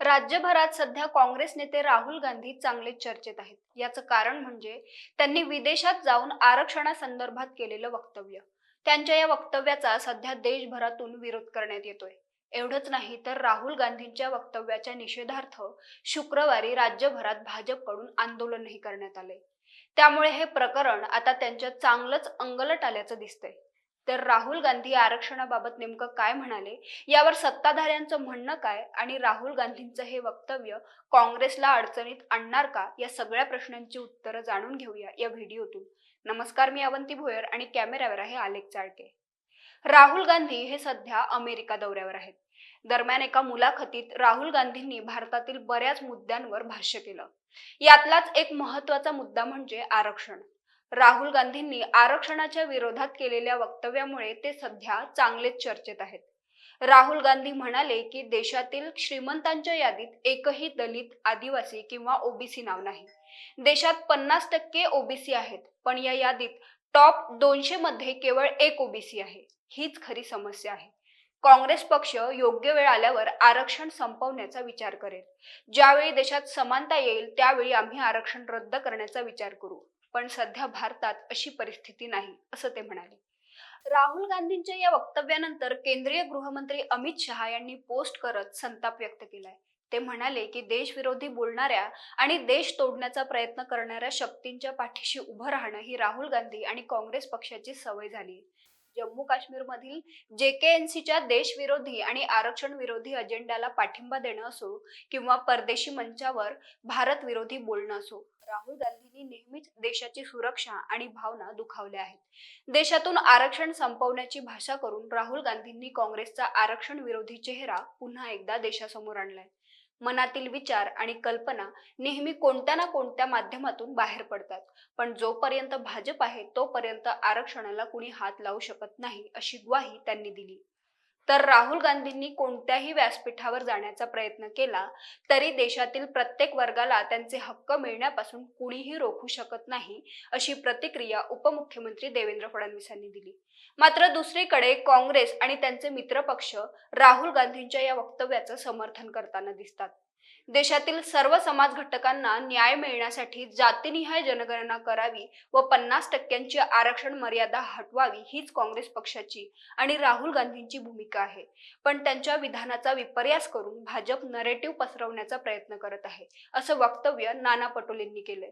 राज्यभरात सध्या काँग्रेस नेते राहुल गांधी चांगलेच चर्चेत आहेत. याचं कारण म्हणजे त्यांनी विदेशात जाऊन आरक्षणासंदर्भात केलेलं वक्तव्य. त्यांच्या या वक्तव्याचा सध्या देशभरातून विरोध करण्यात येतोय. एवढंच नाही तर राहुल गांधींच्या वक्तव्याच्या निषेधार्थ शुक्रवारी राज्यभरात भाजपकडून आंदोलनही करण्यात आले त्यामुळे हे प्रकरण आता त्यांच्या चांगलंच अंगलट आल्याचं दिसतंय. तर राहुल गांधी आरक्षणाबाबत नेमकं काय म्हणाले? यावर सत्ताधाऱ्यांचं म्हणणं काय आणि राहुल गांधींचं हे वक्तव्य काँग्रेसला अडचणीत आणणार का? या सगळ्या प्रश्नांची उत्तरं जाणून घेऊया या व्हिडिओतून. नमस्कार मी अवंती भोयर आणि कॅमेऱ्यावर आहे आलेख चाळके. राहुल गांधी हे सध्या अमेरिका दौऱ्यावर आहेत. दरम्यान एका मुलाखतीत राहुल गांधींनी भारतातील बऱ्याच मुद्द्यांवर भाष्य केलं. यातलाच एक महत्त्वाचा मुद्दा म्हणजे आरक्षण. राहुल गांधींनी आरक्षणाच्या विरोधात केलेल्या वक्तव्यामुळे ते सध्या चांगलेच चर्चेत आहेत. राहुल गांधी म्हणाले की देशातील श्रीमंतांच्या यादीत एकही दलित आदिवासी किंवा ओबीसी नाव नाही. देशात पन्नास टक्के ओबीसी आहेत पण या यादीत टॉप दोनशे मध्ये केवळ एक ओबीसी आहे. हीच खरी समस्या आहे. काँग्रेस पक्ष योग्य वेळ आल्यावर आरक्षण संपवण्याचा विचार करेल. ज्यावेळी देशात समानता येईल त्यावेळी आम्ही आरक्षण रद्द करण्याचा विचार करू. पण सध्या भारतात अशी परिस्थिती नाही असं ते म्हणाले. राहुल गांधींच्या या वक्तव्यानंतर केंद्रीय गृहमंत्री अमित शहा यांनी पोस्ट करत संताप व्यक्त केलाय. ते म्हणाले की देशविरोधी बोलणाऱ्या आणि देश तोडण्याचा प्रयत्न करणाऱ्या शक्तींच्या पाठीशी उभं राहणं ही राहुल गांधी आणि काँग्रेस पक्षाची सवय झाली जम्मू काश्मीरमधील जेकेएनसीच्या देशविरोधी आणि आरक्षण विरोधी अजेंड्याला पाठिंबा देणं असो किंवा परदेशी मंचावर भारत विरोधी बोलणं असो राहुल गांधींनी नेहमीच देशाची सुरक्षा आणि भावना दुखावल्या आहेत. देशातून आरक्षण संपवण्याची भाषा करून राहुल गांधींनी काँग्रेसचा आरक्षण विरोधी चेहरा पुन्हा एकदा देशासमोर आणलाय. मनातील विचार आणि कल्पना नेहमी कोणत्या ना कोणत्या माध्यमातून बाहेर पडतात. पण जोपर्यंत भाजप आहे तोपर्यंत आरक्षणाला कुणी हात लावू शकत नाही अशी ग्वाही त्यांनी दिली. तर राहुल गांधींनी कोणत्याही व्यासपीठावर जाण्याचा प्रयत्न केला तरी देशातील प्रत्येक वर्गाला त्यांचे हक्क मिळण्यापासून कुणीही रोखू शकत नाही अशी प्रतिक्रिया उपमुख्यमंत्री देवेंद्र फडणवीसांनी दिली. मात्र दुसरीकडे काँग्रेस आणि त्यांचे मित्रपक्ष राहुल गांधींच्या या वक्तव्याचं समर्थन करताना दिसतात. देशातील सर्व समाज घटकांना न्याय मिळण्यासाठी जातीनिहाय जनगणना करावी व पन्नास टक्क्यांची आरक्षण मर्यादा हटवावी हीच काँग्रेस पक्षाची आणि राहुल गांधींची भूमिका आहे. पण त्यांच्या विधानाचा विपर्यास करून भाजप नरेटिव्ह पसरवण्याचा प्रयत्न करत आहे असं वक्तव्य नाना पटोलेंनी केलंय.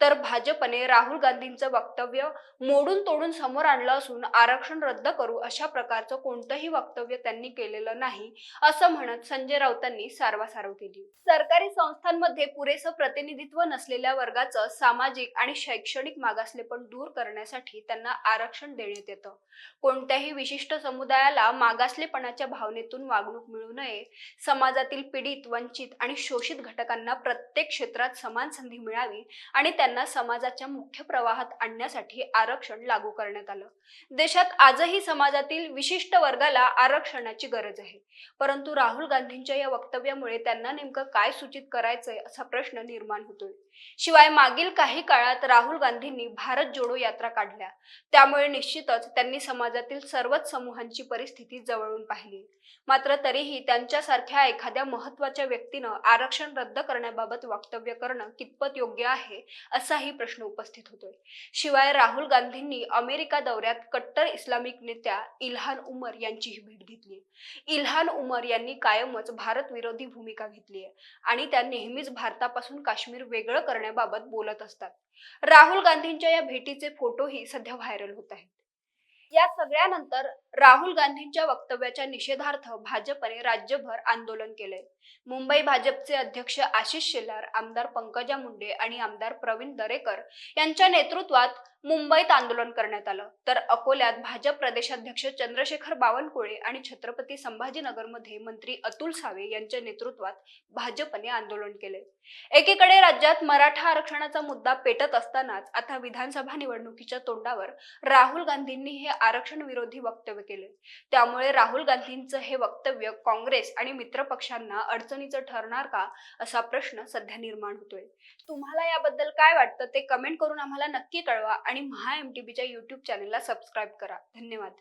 तर भाजपने राहुल गांधींचं वक्तव्य मोडून तोडून समोर आणलं असून आरक्षण रद्द करू अशा प्रकारचं कोणतंही वक्तव्य त्यांनी केलेलं नाही असं म्हणत संजय राऊतांनी सारवासारव केली. सरकारी संस्थांमध्ये पुरेसं प्रतिनिधित्व नसलेल्या वर्गाचं सामाजिक आणि शैक्षणिक मागासलेपण दूर करण्यासाठी त्यांना आरक्षण देण्यात येतं. कोणत्याही विशिष्ट समुदायाला मागासले मागासलेपणाच्या भावनेतून वागणूक मिळू नये. समाजातील पीडित वंचित आणि शोषित घटकांना प्रत्येक क्षेत्रात समान संधी मिळावी आणि त्यांना समाजाच्या मुख्य प्रवाहात आणण्यासाठी आरक्षण लागू करण्यात आलं. देशात आजही समाजातील विशिष्ट वर्गाला आरक्षणाची गरज आहे. परंतु राहुल गांधींच्या या वक्तव्यामुळे त्यांना नेमकं काय सूचित करायचंय असा प्रश्न निर्माण होतोय. शिवाय मागील काही काळात राहुल गांधींनी भारत जोडो यात्रा काढल्या. त्यामुळे निश्चितच त्यांनी समाजातील सर्वच समूहांची परिस्थिती जवळ जवळून पाहिली. मात्र तरीही त्यांच्यासारख्या एखाद्या महत्त्वाच्या व्यक्तीनं आरक्षण रद्द करण्याबाबत वक्तव्य करणं कितपत योग्य आहे असाही प्रश्न उपस्थित होतोय. शिवाय राहुल गांधींनी अमेरिका दौऱ्यात कट्टर इस्लामिक नेत्या इल्हान उमर यांचीही भेट घेतली इल्हान उमर यांनी कायमच भारत विरोधी भूमिका घेतली आहे आणि त्या नेहमीच भारतापासून काश्मीर वेगळं करण्याबाबत बोलत असतात. राहुल गांधींच्या या भेटीचे फोटोही सध्या व्हायरल होत आहेत. या सगळ्यानंतर राहुल गांधींच्या वक्तव्याच्या निषेधार्थ भाजपने राज्यभर आंदोलन केले. मुंबई भाजपचे अध्यक्ष आशिष शेलार आमदार पंकजा मुंडे आणि आमदार प्रवीण दरेकर यांच्या नेतृत्वात मुंबईत आंदोलन करण्यात आलं. तर अकोल्यात भाजप प्रदेशाध्यक्ष चंद्रशेखर बावनकुळे आणि छत्रपती संभाजीनगरमध्ये मंत्री अतुल सावे यांच्या नेतृत्वात भाजपने आंदोलन केले. एकीकडे राज्यात मराठा आरक्षणाचा मुद्दा पेटत असतानाच आता विधानसभा निवडणुकीच्या तोंडावर राहुल गांधींनी हे आरक्षण विरोधी वक्तव्य केले. त्यामुळे राहुल गांधींचं हे वक्तव्य काँग्रेस आणि मित्रपक्षांना अडचणीचं ठरणार का असा प्रश्न सध्या निर्माण होतोय. तुम्हाला याबद्दल काय वाटतं ते कमेंट करून आम्हाला नक्की कळवा आणि महा एम टी बीच्या युट्यूब चॅनलला सबस्क्राईब करा. धन्यवाद.